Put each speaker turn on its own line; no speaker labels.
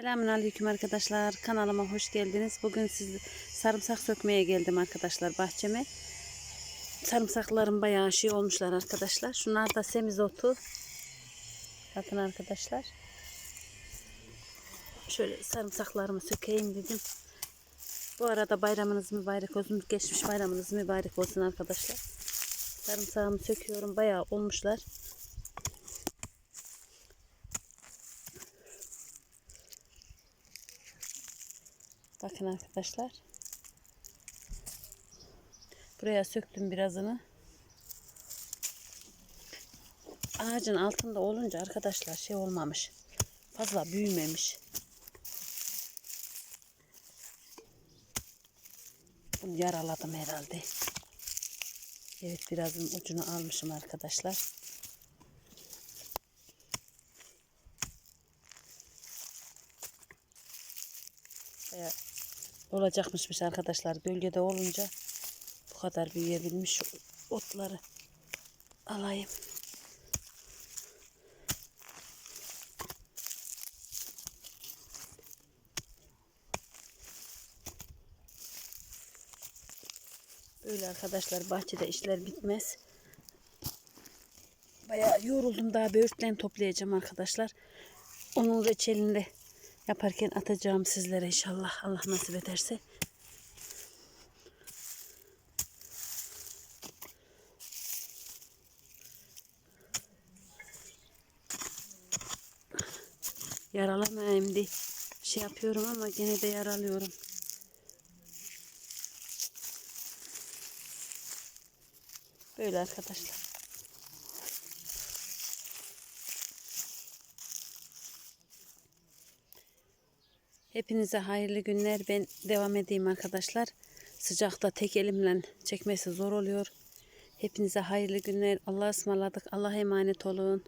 Selamünaleyküm arkadaşlar. Kanalıma hoş geldiniz. Bugün siz sarımsak sökmeye geldim arkadaşlar bahçeme. Sarımsaklarım bayağı şey olmuşlar arkadaşlar. Şunlar da semizotu. Bakın arkadaşlar. Şöyle sarımsaklarımı sökeyim dedim. Bu arada bayramınız mübarek olsun. Geçmiş bayramınız mübarek olsun arkadaşlar. Sarımsağımı söküyorum. Bayağı olmuşlar. Bakın arkadaşlar. Buraya söktüm birazını. Ağacın altında olunca arkadaşlar şey olmamış. Fazla büyümemiş. Bunu yaraladım herhalde. Evet birazın ucunu almışım arkadaşlar. Bayağı olacakmışmış arkadaşlar. Gölgede olunca bu kadar büyüyebilmiş otları alayım. Böyle arkadaşlar bahçede işler bitmez. Bayağı yoruldum daha böğürtlen toplayacağım arkadaşlar. Onun reçelini de yaparken atacağım sizlere inşallah Allah nasip ederse. Yaralamayayım diye şey yapıyorum ama gene de yaralıyorum. Böyle arkadaşlar. Hepinize hayırlı günler. Ben devam edeyim arkadaşlar. Sıcakta tek elimle çekmesi zor oluyor. Hepinize hayırlı günler. Allah'a ısmarladık. Allah'a emanet olun.